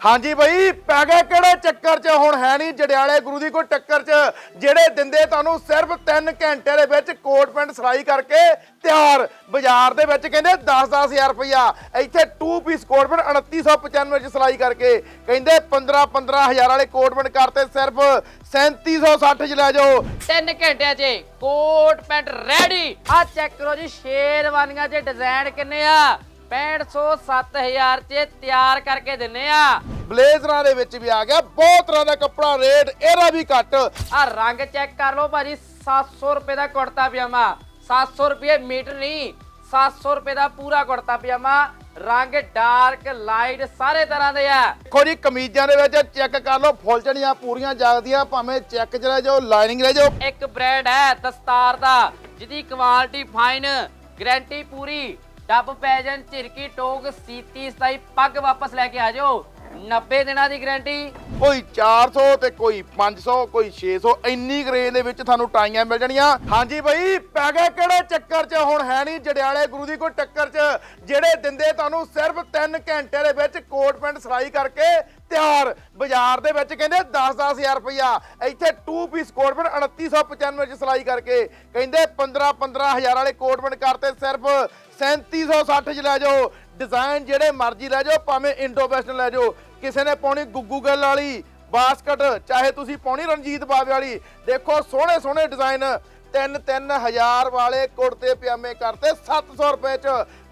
ਹਾਂਜੀ ਬਈ, ਪੈ ਗਿਆ ਕਿਹੜੇ ਚੱਕਰ 'ਚ? ਹੁਣ ਹੈ ਨਹੀਂ ਜੜਿਆਲੇ ਗੁਰੂ ਦੀ ਕੋਈ ਟੱਕਰ 'ਚ, ਜਿਹੜੇ ਦਿੰਦੇ ਤੁਹਾਨੂੰ ਸਿਰਫ 3 ਘੰਟੇ ਦੇ ਵਿੱਚ ਕੋਟ ਪੈਂਟ ਸਿਲਾਈ ਕਰਕੇ ਤਿਆਰ। ਬਾਜ਼ਾਰ ਦੇ ਵਿੱਚ ਕਹਿੰਦੇ 10-10000 ਰੁਪਇਆ ਇੱਥੇ 2 ਪੀਸ ਕੋਟ ਪੈਂਟ 2995 'ਚ ਸਿਲਾਈ ਕਰਕੇ ਕਹਿੰਦੇ 15-15000 ਵਾਲੇ ਕੋਟ ਪੈਂਟ ਕਰਤੇ ਸਿਰਫ 3760 'ਚ ਲੈ ਜਾਓ। ਤਿੰਨ ਘੰਟਿਆਂ 'ਚ ਕੋਟ ਪੈਂਟ ਰੈਡੀ ਆ ਚੈੱਕ ਕਰੋ ਜੀ, ਸ਼ੇਰਵਾਨੀਆਂ 'ਚ ਡਿਜ਼ਾਈਨ ਕਿੰਨੇ ਆ? 6500 7000 'ਚ ਤਿਆਰ ਕਰਕੇ ਦਿੰਨੇ ਆ। ਬਲੇਜ਼ਰਾਂ ਦੇ ਵਿੱਚ ਵੀ ਆ ਗਿਆ ਬਹੁਤ ਤਰ੍ਹਾਂ ਦਾ ਕੱਪੜਾ ਰੇਟ ਇਹਦਾ ਵੀ ਘੱਟ। ਆ ਰੰਗ ਚੈੱਕ ਕਰ ਲਓ ਭਾਜੀ 700 ਰੁਪਏ ਦਾ ਕੁੜਤਾ ਪਜਾਮਾ 700 ਰੁਪਏ ਮੀਟਰ ਨਹੀਂ 700 ਰੁਪਏ ਦਾ ਪੂਰਾ ਕੁੜਤਾ ਪਜਾਮਾ ਰੰਗ ਡਾਰਕ ਲਾਈਟ ਸਾਰੇ ਤਰ੍ਹਾਂ ਦੇ ਆ। ਦੇਖੋ ਜੀ ਕਮੀਜ਼ਾਂ ਦੇ ਵਿੱਚ ਚੈੱਕ ਕਰ ਲਓ ਫੁੱਲ ਚੜੀਆਂ ਪੂਰੀਆਂ ਜਾਗਦੀਆਂ ਭਾਵੇਂ ਚੈੱਕ ਚ ਰਹਿ ਜਾਓ ਲਾਈਨਿੰਗ ਰਹਿ ਜਾਓ। ਇੱਕ ਬ੍ਰਾਂਡ ਹੈ ਦਸਤਾਰ ਦਾ ਜਿਹਦੀ ਕੁਆਲਿਟੀ ਫਾਈਨ ਗਾਰੰਟੀ ਪੂਰੀ ਡੱਬ ਪੈਜਨ ਝਿਰਕੀ ਟੋਕ, ਸੀਤੀ, ਸਤਾਈ, ਪੱਗ ਵਾਪਸ ਲੈ ਕੇ ਆ ਜਾਓ। 90 ਦਿਨਾਂ ਦੀ ਗਾਰੰਟੀ। ਕੋਈ 400 ਤੇ ਕੋਈ 500 ਕੋਈ 600 ਇੰਨੀ ਕੁ ਦੇ ਵਿੱਚ ਤੁਹਾਨੂੰ ਟਾਈਆਂ ਮਿਲ ਜਾਣੀਆਂ। ਹਾਂਜੀ ਬਈ, ਪੈ ਗਿਆ ਕਿਹੜੇ ਚੱਕਰ 'ਚ? ਹੁਣ ਹੈ ਨਹੀਂ ਜੜਿਆਲੇ ਗੁਰੂ ਦੀ ਕੋਈ ਟੱਕਰ 'ਚ, ਜਿਹੜੇ ਦਿੰਦੇ ਤੁਹਾਨੂੰ ਸਿਰਫ 3 ਘੰਟੇ ਦੇ ਵਿੱਚ ਕੋਟ ਪੈਂਟ ਸਿਲਾਈ ਕਰਕੇ ਤਿਆਰ। ਬਾਜ਼ਾਰ ਦੇ ਵਿੱਚ ਕਹਿੰਦੇ 10-10000 ਰੁਪਇਆ ਇੱਥੇ 2 ਪੀਸ ਕੋਟ ਪੈਂਟ 2995 'ਚ ਸਿਲਾਈ ਕਰਕੇ। ਕਹਿੰਦੇ 15-15000 ਵਾਲੇ ਕੋਟ ਪੈਂਟ ਕਰਤੇ ਸਿਰਫ 3760 'ਚ ਲੈ ਜਾਓ। ਡਿਜ਼ਾਈਨ ਜਿਹੜੇ ਮਰਜ਼ੀ ਲੈ ਜਾਓ, ਭਾਵੇਂ ਇੰਡੋ ਵੈਸਟਰਨ ਲੈ ਜਾਓ। ਕਿਸੇ ਨੇ ਪਾਉਣੀ ਗੁੱਗੂ ਗੱਲ ਵਾਲੀ, ਬਾਸਕਟ, ਚਾਹੇ ਤੁਸੀਂ ਪਾਉਣੀ ਰਣਜੀਤ ਬਾਵੇ ਵਾਲੀ। ਦੇਖੋ, ਸੋਹਣੇ ਸੋਹਣੇ ਡਿਜ਼ਾਈਨ 3 ਹਜ਼ਾਰ ਵਾਲੇ ਕੁੜਤੇ ਪਜਾਮੇ ਕਰਤੇ 700 ਰੁਪਏ ਚ।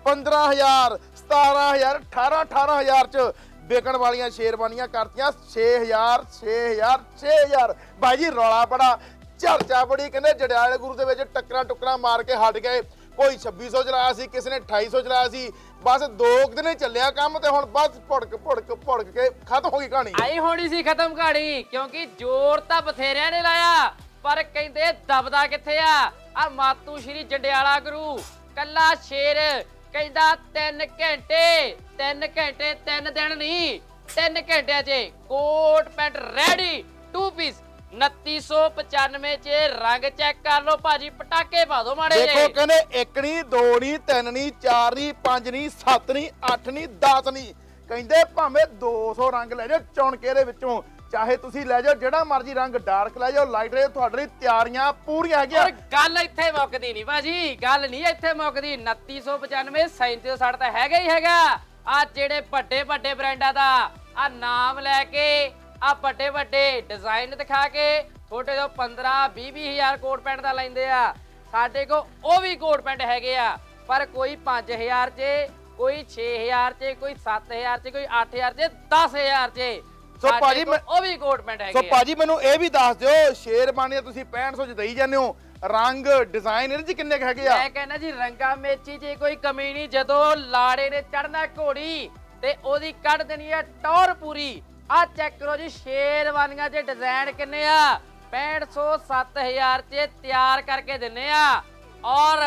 15000 17000 18 18000 ਚ। ਵਿਕਣ ਵਾਲੀਆਂ ਸ਼ੇਰਵਾਨੀਆਂ ਕਰਤੀਆਂ 6000 6000 6000 ਬਾਈ ਜੀ, ਰੌਲਾ ਬੜਾ। ਚਰਚਾ ਬੜੀ, ਕਹਿੰਦੇ ਜੜਿਆਲੇ ਗੁਰੂ ਦੇ ਵਿੱਚ ਟੱਕਰਾਂ ਟੁਕਰਾਂ ਮਾਰ ਕੇ ਹਟ ਗਏ। ਕੋਈ 2600 ਚਲਾਇਆ ਸੀ, ਕਿਸੇ ਨੇ 2800 ਚਲਾਇਆ ਸੀ। ਬਸ ਦੋ ਕੁ ਦਿਨ ਹੀ ਚੱਲਿਆ ਕੰਮ ਤੇ ਹੁਣ ਬਸ ਭੁੜਕ ਭੁੜਕ ਭੁੜਕ ਕੇ ਖਤਮ ਹੋ ਗਈ ਕਹਾਣੀ। ਆਈ ਹੋਣੀ ਸੀ ਖਤਮ ਕਹਾਣੀ, ਕਿਉਂਕਿ ਜ਼ੋਰ ਤਾਂ ਬਥੇਰਿਆਂ ਨੇ ਲਾਇਆ, ਪਰ ਕਹਿੰਦੇ ਦਬਦਾ ਕਿੱਥੇ ਆ? ਆ ਮਾਤੂ ਸ਼੍ਰੀ ਜੰਡਿਆਲਾ ਗੁਰੂ, ਕੱਲਾ ਸ਼ੇਰ ਕਹਿੰਦਾ 3 ਘੰਟੇ 3 ਘੰਟੇ 3 ਦਿਨ ਨਹੀਂ 3 ਘੰਟਿਆਂ 'ਚ coat, pant, ready two piece 2995 ਚ ਰੰਗ ਚੈੱਕ ਕਰ ਲਓ ਭਾਜੀ ਪਟਾਕੇ ਪਾ ਦਿਓ ਮਾੜੇ ਦੇਖੋ ਜਿਹੇ। ਕਹਿੰਦੇ ਇੱਕ ਨਹੀਂ ਦੋ ਨਹੀਂ ਤਿੰਨ ਨਹੀਂ ਚਾਰ ਨਹੀਂ ਪੰਜ ਨਹੀਂ ਸੱਤ ਨਹੀਂ ਅੱਠ ਨਹੀਂ 10 ਨਹੀਂ ਕਹਿੰਦੇ ਭਾਵੇਂ 200 ਰੰਗ ਲੈ ਜਾਓ ਚੌਣਕੇ ਦੇ ਵਿੱਚੋਂ। ਚਾਹੇ ਤੁਸੀਂ ਲੈ ਜਾਓ ਜਿਹੜਾ ਮਰਜ਼ੀ ਰੰਗ ਡਾਰਕ ਲੈ ਜਾਓ ਲਾਈਟ ਲੈ ਤੁਹਾਡੇ ਲਈ ਤਿਆਰੀਆਂ ਪੂਰੀਆਂ ਹੈਗੀਆਂ। ਪਰ ਗੱਲ ਇੱਥੇ ਮੁੱਕਦੀ ਨਹੀਂ ਭਾਜੀ ਗੱਲ ਨਹੀਂ ਇੱਥੇ ਮੁੱਕਦੀ। 2995 3760 ਤਾਂ ਹੈਗਾ ਹੀ ਹੈਗਾ। ਆ ਜਿਹੜੇ ਵੱਡੇ ਵੱਡੇ ਬ੍ਰਾਂਡਾਂ ਦਾ ਆ ਨਾਮ ਲੈ ਕੇ ਆ ਵੱਡੇ ਵੱਡੇ ਡਿਜ਼ਾਈਨ ਦਿਖਾ ਕੇ ਛੋਟੇ ਤੋਂ 15 20 ਹਜ਼ਾਰ ਕੋਟ ਪੈਂਟ ਦਾ ਲੈਂਦੇ ਆ। ਸਾਡੇ ਕੋ ਉਹ ਵੀ ਕੋਟ ਪੈਂਟ ਹੈਗੇ ਆ ਪਰ ਕੋਈ 5000 ਚ ਕੋਈ 6000 ਚ ਕੋਈ 7000 ਚ ਕੋਈ 8000 ਚ 10000 ਚ ਸੋ ਭਾਜੀ ਉਹ ਵੀ ਕੋਟ ਪੈਂਟ ਹੈਗੇ ਸੋ ਭਾਜੀ ਮੈਨੂੰ ਇਹ ਵੀ ਦੱਸ ਦਿਓ ਸ਼ੇਰਵਾਨੀਆਂ ਤੁਸੀਂ 6500 ਚ ਦੇਈ ਜਾਂਦੇ ਹੋ। ਰੰਗ ਡਿਜ਼ਾਈਨ ਇਹਦੇ ਚ ਕਿੰਨੇ ਕੁ ਹੈਗੇ ਆ? ਮੈਂ ਕਹਿੰਦਾ ਜੀ ਰੰਗਾ ਮੇਚੀ 'ਚ ਕੋਈ ਕਮੀ ਨਹੀਂ ਜਦੋਂ ਲਾੜੇ ਨੇ ਚੜਨਾ ਘੋੜੀ ਤੇ ਉਹਦੀ ਕੱਢ ਦੇਣੀ ਹੈ ਟੌਰ ਪੂਰੀ। ਆ ਚੈੱਕ ਕਰੋ ਜੀ ਸ਼ੇਰਵਾਨੀਆਂ 'ਚ ਡਿਜ਼ਾਈਨ ਕਿੰਨੇ ਆ? 6500 7000 'ਚ ਤਿਆਰ ਕਰਕੇ ਦਿੰਨੇ ਆ। ਔਰ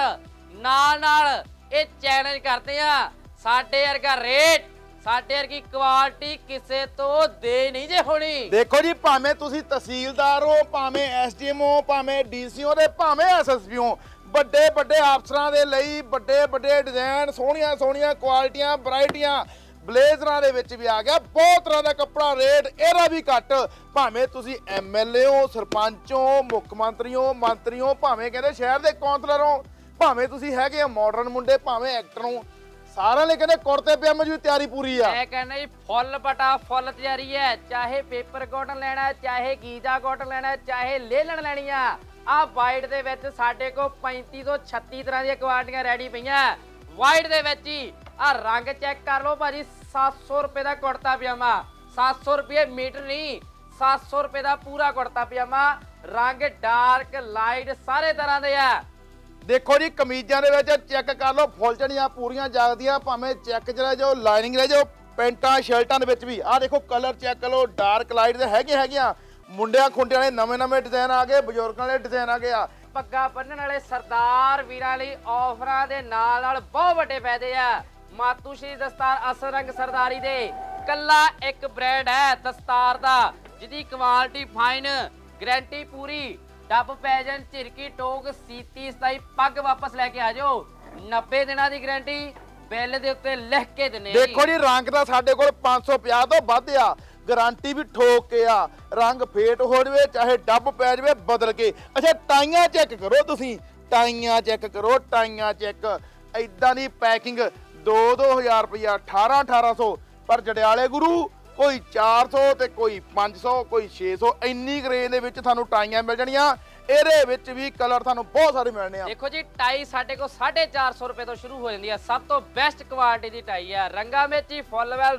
ਨਾਲ ਨਾਲ ਇਹ ਚੈਲੰਜ ਕਰਦੇ ਆ। ਸਾਡੇ ਵਰਗਾ ਰੇਟ ਸਾਡੇ ਵਰਗੀ ਕੁਆਲਿਟੀ ਕਿਸੇ ਤੋਂ ਦੇ ਨਹੀਂ ਜੇ ਹੋਣੀ। ਦੇਖੋ ਜੀ, ਭਾਵੇਂ ਤੁਸੀਂ ਤਹਿਸੀਲਦਾਰ ਹੋ, ਭਾਵੇਂ ਐਸਡੀਐਮ ਹੋ, ਭਾਵੇਂ ਡੀਸੀਓ ਦੇ ਭਾਵੇਂ ਐਸਐਸਪੀ ਹੋ ਵੱਡੇ ਵੱਡੇ ਅਫਸਰਾਂ ਦੇ ਲਈ ਵੱਡੇ ਵੱਡੇ ਡਿਜ਼ਾਈਨ ਸੋਹਣੀਆਂ ਸੋਹਣੀਆਂ ਕੁਆਲਿਟੀਆਂ ਵੈਰਾਈਟੀਆਂ ਬਲੇਜ਼ਰਾਂ ਦੇ ਵਿੱਚ ਵੀ ਆ ਗਿਆ। ਬਹੁਤ ਤਰ੍ਹਾਂ ਦਾ ਕੱਪੜਾ, ਰੇਟ ਇਹਦਾ ਵੀ ਘੱਟ। ਭਾਵੇਂ ਤੁਸੀਂ ਐਮਐਲਏ ਹੋ, ਸਰਪੰਚ ਹੋ, ਮੁੱਖ ਮੰਤਰੀ ਹੋ ਮੰਤਰੀ ਹੋ, ਭਾਵੇਂ ਕਹਿੰਦੇ ਸ਼ਹਿਰ ਦੇ ਕੌਂਸਲਰ ਹੋ, ਭਾਵੇਂ ਤੁਸੀਂ ਹੈਗੇ ਆ ਮਾਡਰਨ ਮੁੰਡੇ, ਭਾਵੇਂ ਐਕਟਰ ਹੋ, ਸਾਰਿਆਂ ਲਈ ਕਹਿੰਦੇ ਕੁੜਤੇ ਪਜਾਮੇ ਦੀ ਤਿਆਰੀ ਪੂਰੀ ਆ। ਮੈਂ ਕਹਿੰਦਾ ਜੀ, ਫੁੱਲ ਬਟਾ ਫੁੱਲ ਤਿਆਰੀ ਹੈ। ਚਾਹੇ ਪੇਪਰ ਕਾਟਨ ਲੈਣਾ ਚਾਹੇ ਗੀਜਾ ਕਾਟਨ ਲੈਣਾ ਚਾਹੇ ਲੇਲਣ ਲੈਣੀ ਆ। ਆ ਵਾਈਟ ਦੇ ਵਿੱਚ ਸਾਡੇ ਕੋਲ 35 ਤੋਂ 36 ਤਰ੍ਹਾਂ ਦੀਆਂ ਕੁਆਲਿਟੀਆਂ ਰੈਡੀ ਪਈਆਂ। ਵਾਈਟ ਦੇ ਵਿੱਚ ਹੀ ਆ ਰੰਗ ਚੈੱਕ ਕਰ ਲਓ ਭਾਜੀ 700 ਰੁਪਏ ਦਾ ਕੁੜਤਾ ਪਜਾਮਾ। 700 ਰੁਪਏ ਮੀਟਰ ਨਹੀਂ 700 ਰੁਪਏ ਦਾ ਪੂਰਾ ਕੁੜਤਾ ਪਜਾਮਾ। ਰੰਗ ਡਾਰਕ ਲਾਈਟ ਸਾਰੇ ਤਰ੍ਹਾਂ ਦੇ ਆ। ਦੇਖੋ ਜੀ ਕਮੀਜ਼ਾਂ ਦੇ ਵਿੱਚ ਚੈੱਕ ਕਰ ਲਓ ਫੁੱਲ ਚੜੀਆਂ ਪੂਰੀਆਂ ਜਾਗਦੀਆਂ ਭਾਵੇਂ ਚੈੱਕ ਰਹਿ ਜਾਓ ਲਾਈਨਿੰਗ ਰਹਿ ਜਾਓ ਪੈਂਟਾਂ ਸ਼ਰਟਾਂ ਦੇ ਵਿੱਚ ਵੀ। ਆਹ ਦੇਖੋ ਕਲਰ ਚੈੱਕ ਕਰੋ ਡਾਰਕ ਲਾਈਟ ਦੇ ਹੈਗੇ ਹੈਗੀਆਂ। ਮੁੰਡਿਆਂ ਖੁੰਡਿਆਂ ਵਾਲੇ ਨਵੇਂ ਨਵੇਂ ਡਿਜ਼ਾਈਨ ਆ ਗਏ ਬਜ਼ੁਰਗਾਂ ਵਾਲੇ ਡਿਜ਼ਾਈਨ ਆ ਗਏ ਆ। ਪੱਗਾ ਬੰਨਣ ਵਾਲੇ ਸਰਦਾਰ ਵੀਰਾਂ ਲਈ ਆਫਰਾਂ ਦੇ ਨਾਲ ਨਾਲ ਬਹੁਤ ਵੱਡੇ ਫਾਇਦੇ ਆ। ਮਾਤੂ ਦਸਤਾਰ ਅਸਲ ਰੰਗ ਸਰਦਾਰੀ ਦੇ। ਕੱਲਾ ਇੱਕ ਬ੍ਰਾਂਡ ਹੈ ਦਸਤਾਰ ਦਾ, ਜਿਹਦੀ ਕੁਆਲਿਟੀ ਫਾਈਨ ਗਾਰੰਟੀ ਪੂਰੀ। ਡੱਬ ਪੈਜਨ ਝਿਰਕੀ ਟੋਕ, ਸੀਤੀ ਸਤਾਈ, ਪੱਗ ਵਾਪਸ ਲੈ ਕੇ ਆ ਜਾਓ। 90 ਦਿਨਾਂ ਦੀ ਗਾਰੰਟੀ ਬਿੱਲ ਦੇ ਉੱਤੇ ਲਿਖ ਕੇ ਦਿੰਨੇ। ਦੇਖੋ ਜੀ, ਰੰਗ ਤਾਂ ਸਾਡੇ ਕੋਲ 550 ਤੋਂ ਵੱਧ ਆ। ਗਾਰੰਟੀ ਵੀ ਠੋਕ ਕੇ ਆ। ਰੰਗ ਫੇਟ ਹੋ ਜਵੇ, ਚਾਹੇ ਡੱਬ ਪੈ ਜਵੇ, ਬਦਲ ਕੇ। ਅੱਛਾ, ਟਾਈਆਂ ਚੈੱਕ ਕਰੋ ਤੁਸੀਂ। ਟਾਈਆਂ ਚੈੱਕ ਕਰੋ, ਟਾਈਆਂ ਚੈੱਕ। ਐਦਾਂ ਦੀ ਪੈਕਿੰਗ 2-2000 ਰੁਪਇਆ 18-1800 ਪਰ ਜੜਿਆਲੇ ਗੁਰੂ, ਕੋਈ 400 ਤੇ ਕੋਈ 500 ਕੋਈ 600 ਇੰਨੀ ਗਰੇਂਜ ਦੇ ਵਿੱਚ ਤੁਹਾਨੂੰ ਟਾਈਆਂ ਮਿਲ ਜਾਣੀਆਂ। ਇਹਦੇ ਵਿੱਚ ਵੀ ਕਲਰ ਤੁਹਾਨੂੰ ਬਹੁਤ ਸਾਰੇ ਮਿਲਣੇ ਆ। ਦੇਖੋ ਜੀ, ਟਾਈ ਸਾਡੇ ਕੋਲ 450 ਰੁਪਏ ਤੋਂ ਸ਼ੁਰੂ ਹੋ ਜਾਂਦੀ ਹੈ ਸਭ ਤੋਂ ਬੈਸਟ ਕੁਆਲਿਟੀ ਦੀ ਟਾਈ ਹੈ ਰੰਗਾ ਵਿੱਚ ਹੀ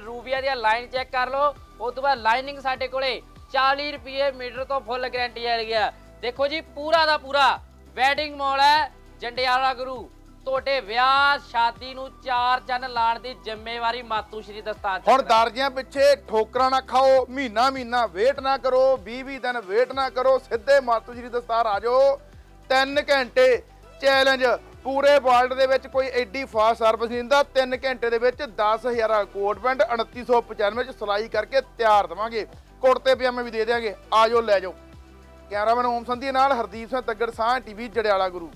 ਰੂਬੀਆ ਦੀ ਲਾਈਨ ਚੈੱਕ ਕਰ ਲਓ। ਉਸ ਤੋਂ ਬਾਅਦ ਲਾਈਨਿੰਗ ਸਾਡੇ ਕੋਲੇ 40 ਰੁਪਏ ਮੀਟਰ ਤੋਂ ਫੁੱਲ ਗਾਰੰਟੀ ਵਾਲੀ ਹੈ ਦੇਖੋ ਜੀ, ਪੂਰਾ ਦਾ ਪੂਰਾ ਵੈਡਿੰਗ ਮਾਲ ਹੈ ਜੰਡਿਆਲਾ ਗੁਰੂ। ਤੁਹਾਡੇ ਵਿਆਹ ਸ਼ਾਦੀ ਨੂੰ ਚਾਰ ਚੰਨ ਲਾਣ ਦੀ ਜ਼ਿੰਮੇਵਾਰੀ ਮਾਤੂ ਸ਼੍ਰੀ ਦਸਤਾਰ ਹੁਣ ਚੱਕਦਾ। ਦਰਜੀਆਂ ਪਿੱਛੇ ਠੋਕਰਾਂ ਨਾ ਖਾਓ ਮਹੀਨਾ ਮਹੀਨਾ ਵੇਟ ਨਾ ਕਰੋ 20 20 ਦਿਨ ਵੇਟ ਨਾ ਕਰੋ ਸਿੱਧੇ ਮਾਤੂ ਜੀ ਦਸਤਾਰ ਆ ਜਾਓ। 3 ਘੰਟੇ ਚੈਲੰਜ ਪੂਰੇ ਵਰਲਡ ਦੇ ਵਿੱਚ ਕੋਈ ਐਡੀ ਫਾਸਟ ਸਰਵਿਸ ਨਹੀਂ ਦਿੰਦਾ। 3 ਘੰਟੇ ਦੇ ਵਿੱਚ 10000 ਕੋਟ ਪੈਂਟ 2995 ਚ ਸਿਲਾਈ ਕਰਕੇ ਤਿਆਰ ਦਵਾਂਗੇ। ਕੁੜਤੇ ਪਜਾਮੇ ਵੀ ਦੇ ਦੇਵਾਂਗੇ ਆ ਜਾਓ ਲੈ ਜਾਓ। ਕੈਮਰਾਮੈਨ ਓਮ ਸੰਧੀ ਨਾਲ ਹਰਦੀਪ ਸਿੰਘ ਤੱਗੜ ਸਾਹ ਟੀਵੀ ਜੜਿਆਲਾ ਗੁਰੂ।